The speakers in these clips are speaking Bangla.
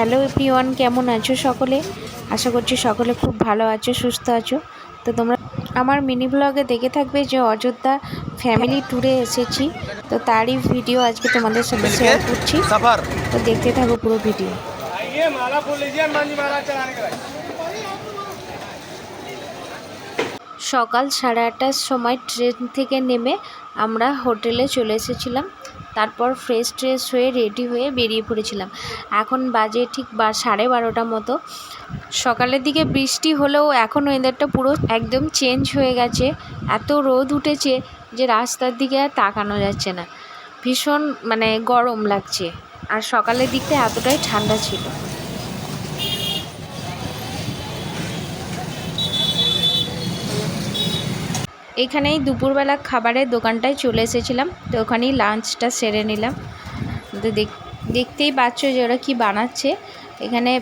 হ্যালো এভরিওয়ান কেমন আছো সকলে? আশা করছি সকলে খুব ভালো আছো সুস্থ আছো। তো তোমরা আমার মিনি ব্লগে দেখে থাকবে যে অযোধ্যা ফ্যামিলি ট্যুরে এসেছি। তো তারই ভিডিও আজকে তোমাদের সাথে শেয়ার করছি। তো দেখতে থাকো পুরো ভিডিও সকাল সাড়ে আটটার সময় ট্রেন থেকে নেমে আমরা হোটেলে চলে এসেছিলাম। তারপর ফ্রেশ ট্রেশ হয়ে রেডি হয়ে বেরিয়ে পড়েছিলাম। এখন বাজে ঠিক বা সাড়ে বারোটা মতো। সকালের দিকে বৃষ্টি হলেও এখন ওয়েদারটা পুরো একদম চেঞ্জ হয়ে গেছে। এত রোদ উঠেছে যে রাস্তার দিকে আর তাকানো যাচ্ছে না। ভীষণ মানে গরম লাগছে। আর সকালের দিকটা এতটাই ঠান্ডা ছিল। এখানেই দুপুরবেলা খাবারের দোকানটায় চলে এসেছিলাম, তো ওখানেই লাঞ্চটা সেরে নিলাম। তো দেখ- দেখতেই পাচ্ছ যে ওরা কি বানাচ্ছে। এখানে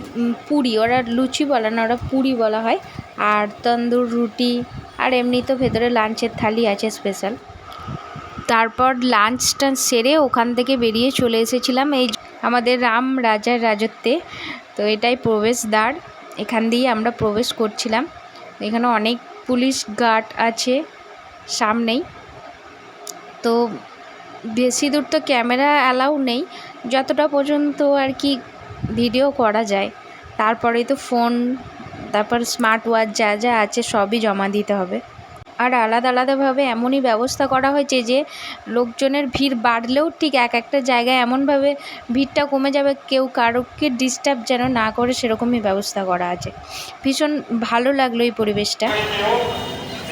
পুরি, ওরা লুচি বলে না, ওরা পুরি বলা হয়। আর তন্দুর রুটি, আর এমনি তো ভেতরে লাঞ্চের থালি আছে স্পেশাল তারপর লাঞ্চটা সেরে ওখান থেকে বেরিয়ে চলে এসেছিলাম এই আমাদের রাম রাজার রাজত্বে। তো এটাই প্রবেশদ্বার, এখান দিয়ে আমরা প্রবেশ করছিলাম। এখানে অনেক পুলিশ গার্ড আছে। সামনেই। তো বেশি দূর তো ক্যামেরা অ্যালাউ নেই। যতটা পর্যন্ত আর কি ভিডিও করা যায়। তারপরে তো ফোন, তারপর স্মার্ট ওয়াচ যা যা আছে সবই জমা দিতে হবে। আর আলাদা আলাদাভাবে এমনই ব্যবস্থা করা হয়েছে যে, লোকজনের ভিড় বাড়লেও ঠিক এক একটা জায়গায় এমনভাবে ভিড়টা কমে যাবে, কেউ কারোকে ডিস্টার্ব যেন না করে সেরকমই ব্যবস্থা করা আছে। ভীষণ ভালো লাগল এই পরিবেশটা।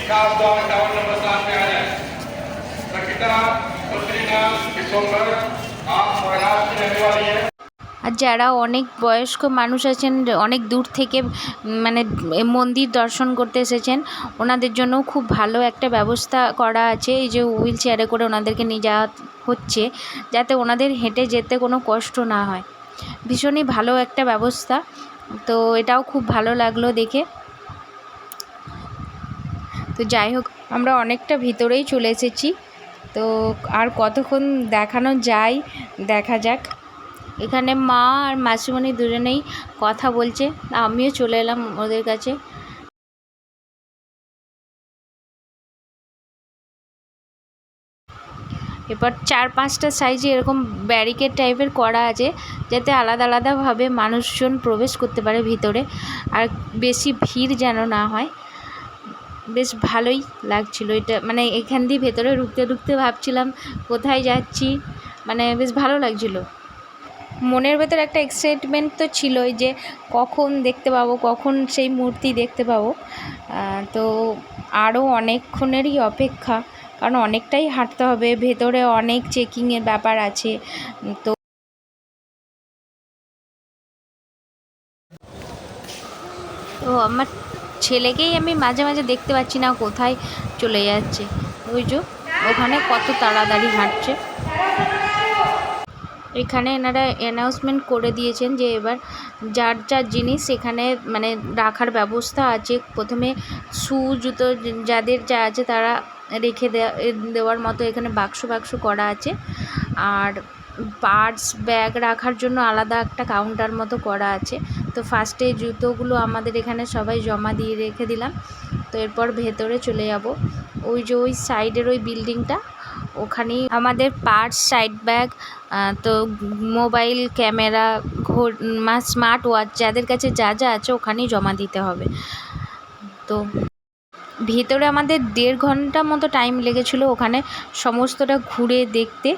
विकास द्वार इक्यावन नंबर सात में आ जाए संगीता बद्रीनाथ विश्वम्भर आप महाराष्ट्र की रहने वाली है আর যারা অনেক বয়স্ক মানুষ আছেন অনেক দূর থেকে উম, মানে মন্দির দর্শন করতে এসেছেন ওনাদের জন্য খুব ভালো একটা ব্যবস্থা করা আছে এই যে হুইল চেয়ারে করে ওনাদেরকে নিয়ে যাওয়া হচ্ছে যাতে ওনাদের হেঁটে যেতে কোনো কষ্ট না হয় ভীষণই ভালো একটা ব্যবস্থা তো এটাও খুব ভালো লাগলো দেখে তো যাই হোক, আমরা অনেকটা ভিতরেই চলে এসেছি। তো আর কতক্ষণ দেখানো যায়, দেখা যাক। এখানে মা আর মাসিমণি দুজনেই কথা বলছে। আমিও চলে এলাম ওদের কাছে। এবার চার পাঁচটা সাইজে এরকম ব্যারিকেড টাইপের করা আছে, যাতে আলাদা আলাদাভাবে মানুষজন প্রবেশ করতে পারে ভিতরে, আর বেশি ভিড় যেন না হয়। বেশ ভালোই লাগছিল। এটা মানে এখান দিয়ে ভেতরে ঢুকতে ঢুকতে ভাবছিলাম, কোথায় যাচ্ছি? মানে বেশ ভালো লাগছিল। মনের ভেতর একটা এক্সাইটমেন্ট তো ছিলই যে কখন দেখতে পাবো, কখন সেই মূর্তি দেখতে পাবো। তো আরও অনেকক্ষণেরই অপেক্ষা, কারণ অনেকটাই হাঁটতে হবে, ভেতরে অনেক চেকিংয়ের ব্যাপার আছে। তো তো আমার ছেলেকেই আমি মাঝে মাঝে দেখতে পাচ্ছি না কোথায় চলে যাচ্ছে। ওই যে ওখানে কত তাড়াতাড়ি হাঁটছে। এখানে এনারা অ্যানাউন্সমেন্ট করে দিয়েছেন যে এবার যার যার জিনিস এখানে মানে রাখার ব্যবস্থা আছে, প্রথমে শু, জুতো যাদের যা আছে তারা রেখে দেওয়া দেওয়ার মতো এখানে বাক্স বাক্স করা আছে। আর পার্স ব্যাগ রাখার জন্য আলাদা একটা কাউন্টার মতো করা আছে। তো ফার্স্টে জুতোগুলো আমাদের এখানে সবাই জমা দিয়ে রেখে দিলাম। তো এরপর ভেতরে চলে যাব। ওই যে ওই সাইডের ওই বিল্ডিংটা ওখানেই আমাদের পার্স সাইড ব্যাগ তো মোবাইল ক্যামেরা স্মার্ট ওয়াচ যাদের কাছে যা যা আছে ওখানেই জমা দিতে হবে। তো ভেতরে আমাদের দেড় ঘণ্টা মতো টাইম লেগেছিল ওখানে সমস্তটা ঘুরে দেখতে।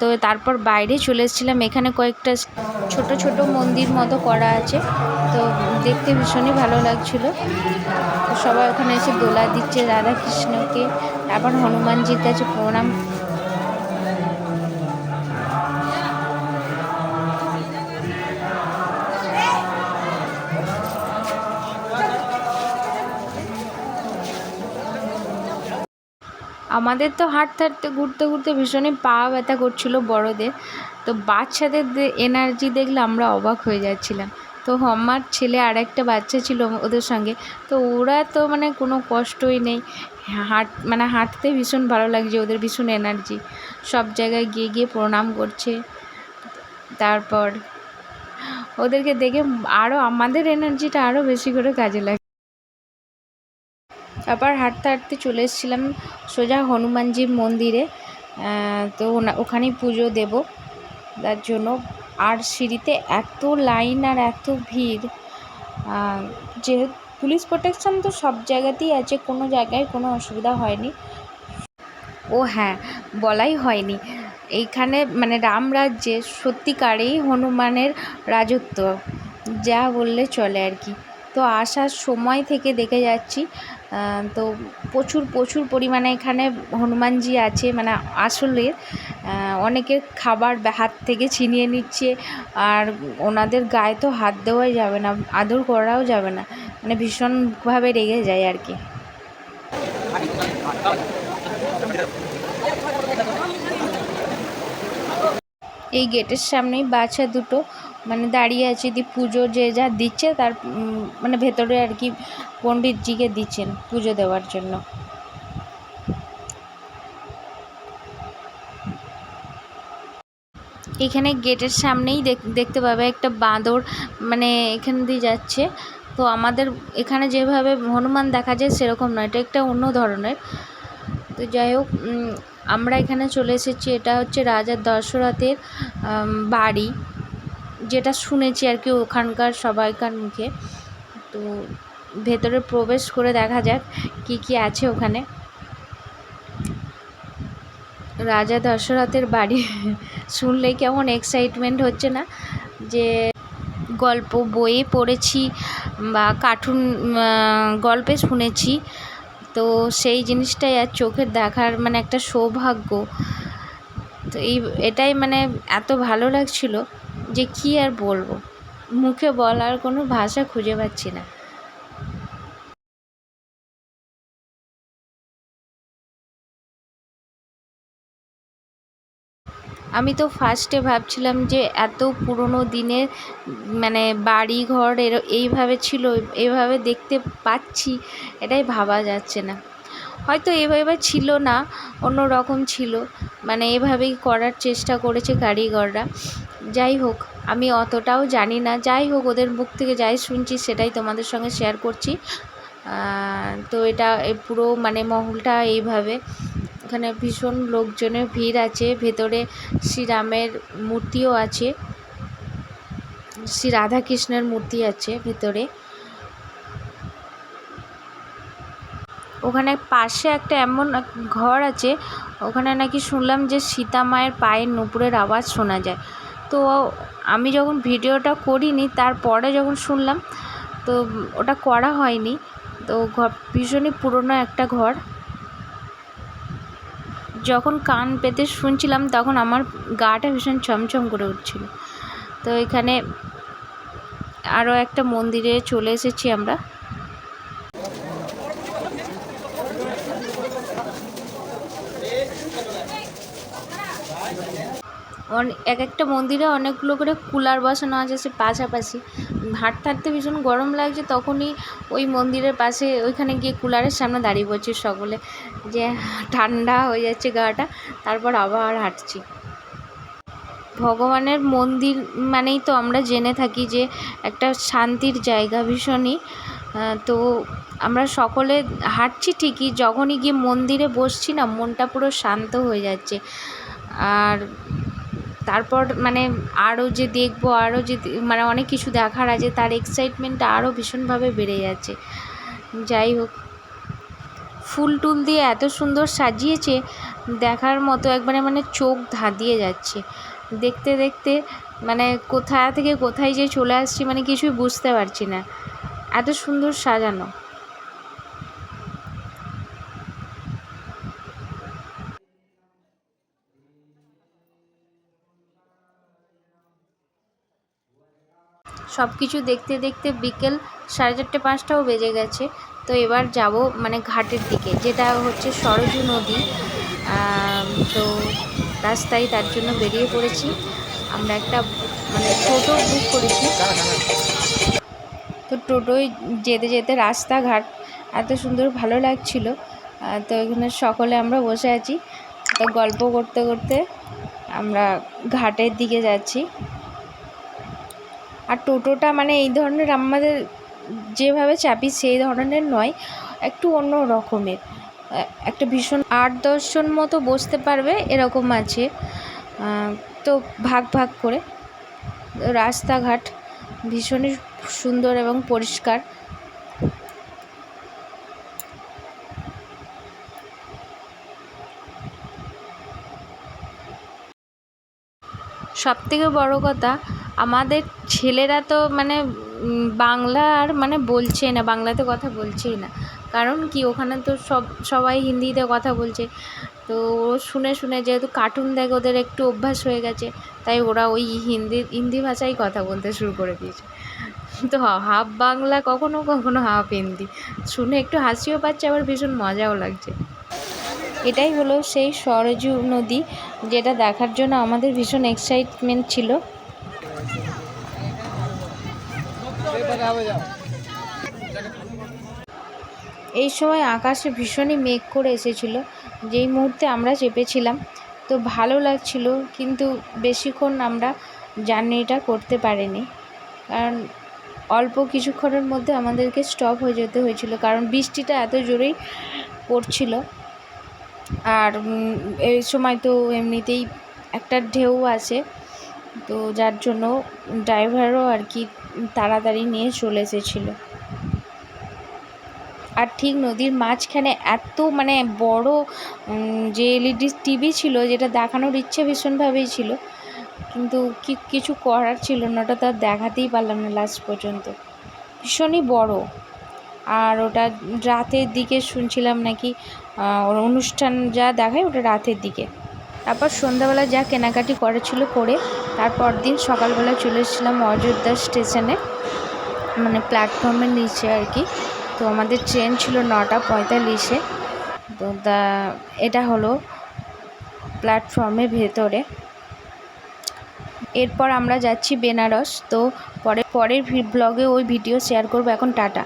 তো তারপর বাইরে চলে এসেছিলাম। এখানে কয়েকটা ছোট ছোট মন্দির মতো করা আছে। তো দেখতে ভীষণই ভালো লাগছিল। সবাই ওখানে এসে দোলা দিচ্ছে রাধা কৃষ্ণকে তারপর হনুমানজির কাছে প্রণাম আমাদের তো হাঁটতে হাঁটতে ঘুরতে ঘুরতে ভীষণই পা ব্যথা করছিল বড়দের। তো বাচ্চাদের এনার্জি দেখলে আমরা অবাক হয়ে যাচ্ছিলাম। তো আমার ছেলে আর একটা বাচ্চা ছিল ওদের সঙ্গে। তো ওরা তো মানে কোনো কষ্টই নেই। হাঁট মানে হাঁটতে ভীষণ ভালো লাগছে ওদের, ভীষণ এনার্জি সব জায়গায় গিয়ে গিয়ে প্রণাম করছে। তারপর ওদেরকে দেখে আরও আমাদের এনার্জিটা আরও বেশি করে কাজে লাগে তারপর হাঁটতে হাঁটতে চলে এসেছিলাম সোজা হনুমানজির মন্দিরে তো ওখানেই পুজো দেব। তার জন্য আর সিঁড়িতে এত লাইন আর এত ভিড় আহ, যে পুলিশ প্রোটেকশন তো সব জায়গাতেই আছে কোনো জায়গায় কোনো অসুবিধা হয়নি। ও হ্যাঁ বলাই হয়নি। এইখানে মানে রামরাজ্যে সত্যিকারেই হনুমানের রাজত্ব যা বললে চলে আর কি। তো আসার সময় থেকে দেখে যাচ্ছি তো প্রচুর প্রচুর পরিমাণে এখানে হনুমানজি আছে মানে আসলে অনেকের খাবার হাত থেকে ছিনিয়ে নিচ্ছে, আর ওনাদের গায়ে তো হাত দেওয়াই যাবে না, আদর করাও যাবে না মানে ভীষণভাবে রেগে যায় আর কি। এই গেটের সামনেই বাচ্চা দুটো মানে দাঁড়িয়ে আছে, দি পুজো যে যা দিচ্ছে তার মানে ভেতরে আর কি পণ্ডিতজিকে দিচ্ছেন পুজো দেওয়ার জন্য। এখানে গেটের সামনেই দেখতে পাবে একটা বাঁদর মানে এখান দিয়ে যাচ্ছে। তো আমাদের এখানে যেভাবে হনুমান দেখা যায় সেরকম নয়, এটা একটা অন্য ধরনের। তো যাই হোক আমরা এখানে চলে এসেছি, এটা হচ্ছে রাজা দশরথের বাড়ি। যেটা শুনেছি আর কি ওখানকার সবাইকার মুখে। তো ভেতরে প্রবেশ করে দেখা যাক কি কি আছে ওখানে। রাজা দশরথের বাড়ি শুনলেই কেমন এক্সাইটমেন্ট হচ্ছে না? যে গল্প বইয়ে পড়েছি বা কার্টুন গল্পে শুনেছি। তো সেই জিনিসটাই আর চোখের দেখার মানে একটা সৌভাগ্য। তো এই, এটাই মানে এত ভালো লাগছিল। যে কি আর বলব? মুখে বলার কোনো ভাষা খুঁজে পাচ্ছি না। আমি তো ফার্স্টে ভাবছিলাম যে এত পুরনো দিনের মানে বাড়ি ঘর এর, এইভাবে ছিল এইভাবে দেখতে পাচ্ছি, এটাই ভাবা যাচ্ছে না। হয়তো এভাবে ছিল না অন্য রকম ছিল। মানে এভাবেই করার চেষ্টা করেছে কারিগররা। যাই হোক, আমি অতটাও জানি না। যাই হোক, ওদের মুখ থেকে যাই শুনছি, সেটাই তোমাদের সঙ্গে শেয়ার করছি। তো এটা পুরো মানে মহলটা এইভাবে। এখানে ভীষণ লোকজনের ভিড় আছে, ভেতরে শ্রীরামের মূর্তিও আছে। শ্রী রাধাকৃষ্ণের মূর্তি আছে ভেতরে। ওখানে পাশে একটা এমন ঘর আছে, ওখানে নাকি শুনলাম যে সীতা মায়ের পায়ের নুপুরের আওয়াজ শোনা যায়। তো আমি যখন ভিডিওটা করিনি, তারপরে যখন শুনলাম, তো ওটা করা হয়নি। তো ঘর ভীষণই পুরনো একটা ঘর। যখন কান পেতে শুনছিলাম, তখন আমার গাটা ভীষণ ছমছম করে উঠছিল। তো এখানে আরও একটা মন্দিরে চলে এসেছি আমরা। এক একটা মন্দিরে অনেকগুলো করে কুলার বসানো আছে, সে পাশাপাশি। হাঁটতে হাঁটতে ভীষণ গরম লাগছে, তখনই ওই মন্দিরের পাশে ওইখানে গিয়ে কুলারের সামনে দাঁড়িয়ে পড়ছি সকলে। যে ঠান্ডা হয়ে যাচ্ছে গাটা, তারপর আবার হাঁটছি। ভগবানের মন্দির মানেই তো আমরা জেনে থাকি যে একটা শান্তির জায়গা ভীষণই। তো আমরা সকলে হাঁটছি ঠিকই, যখনই গিয়ে মন্দিরে বসছি না, মনটা পুরো শান্ত হয়ে যাচ্ছে। আর তারপর মানে আরও যে দেখব, আরও যে মানে অনেক কিছু দেখার আছে, তার এক্সাইটমেন্টটা আরও ভীষণভাবে বেড়ে যাচ্ছে। যাই হোক, ফুল টুল দিয়ে এত সুন্দর সাজিয়েছে, দেখার মতো একবারে মানে চোখ ধাঁধিয়ে যাচ্ছে। দেখতে দেখতে মানে কোথা থেকে কোথায় যে চলে আসছি মানে কিছুই বুঝতে পারছি না। এত সুন্দর সাজানো। সব কিছু দেখতে দেখতে বিকেল সাড়ে চারটে, পাঁচটাও বেজে গেছে। তো এবার যাব মানে ঘাটের দিকে, যেটা হচ্ছে সরজু নদী। তো রাস্তায় তার জন্য বেরিয়ে পড়েছি। আমরা একটা মানে টোটো বুক করেছি। তো টোটোয় যেতে যেতে রাস্তাঘাট এত সুন্দর ভালো লাগছিল। তো এখানে সকলে আমরা বসে আছি। তো গল্প করতে করতে আমরা ঘাটের দিকে যাচ্ছি। আর টোটোটা মানে এই ধরনের আমাদের যেভাবে চাপি সেই ধরনের নয়, একটু অন্য রকমের। একটা ভীষণ আট দশজন মতো বসতে পারবে এরকম আছে। তো ভাগ ভাগ করে। রাস্তাঘাট ভীষণই সুন্দর এবং পরিষ্কার। সব থেকে বড়ো কথা আমাদের ছেলেরা তো মানে বাংলা আর মানে বলছে না, বাংলাতে কথা বলছেই না। কারণ কি, ওখানে তো সব, সবাই হিন্দিতে কথা বলছে। তো ও শুনে শুনে যেহেতু কার্টুন দেখে ওদের একটু অভ্যাস হয়ে গেছে, তাই ওরা ওই হিন্দি হিন্দি ভাষায় কথা বলতে শুরু করে দিয়েছে। তো হাফ বাংলা, কখনো কখনো হাফ হিন্দি। শুনে একটু হাসিও পাচ্ছে, আবার ভীষণ মজাও লাগছে। এটাই হলো সেই সরজু নদী, যেটা দেখার জন্য আমাদের ভীষণ এক্সাইটমেন্ট ছিল। এই সময় আকাশে ভীষণই মেঘ করে এসেছিল। যেই মুহূর্তে আমরা চেপেছিলাম, তো ভালো লাগছিল, কিন্তু বেশিক্ষণ আমরা জার্নিটা করতে পারিনি। কারণ অল্প কিছুক্ষণের মধ্যে আমাদেরকে স্টপ হয়ে যেতে হয়েছিল, কারণ বৃষ্টিটা এত জোরেই পড়ছিল। আর এই সময় তো এমনিতেই একটা ঢেউ আছে, তো যার জন্য ড্রাইভারও আর কি তাড়াতাড়ি নিয়ে চলে এসেছিল। আর ঠিক নদীর মাঝখানে এত মানে বড় যে এলইডি টিভি ছিল, যেটা দেখানোর ইচ্ছে ভীষণভাবেই ছিল, কিন্তু কি, কিছু করার ছিল না, ওটা তো আর দেখাতেই পারলাম না লাস্ট পর্যন্ত। ভীষণই বড়। আর ওটা রাতের দিকে শুনছিলাম নাকি অনুষ্ঠান যা দেখায় ওটা রাতের দিকে। তারপর সন্ধ্যাবেলা যা কেনাকাটি করার ছিল করে তারপর দিন সকালবেলা চলে এসেছিলাম অযোধ্যা স্টেশনে মানে প্ল্যাটফর্মের নিচে আর কি। তো আমাদের ট্রেন ছিল নটা পঁয়তাল্লিশে। তো এটা হলো প্ল্যাটফর্মের ভেতরে। এরপর আমরা যাচ্ছি বেনারস। তো পরে, পরের ব্লগে ওই ভিডিও শেয়ার করব। এখন টাটা।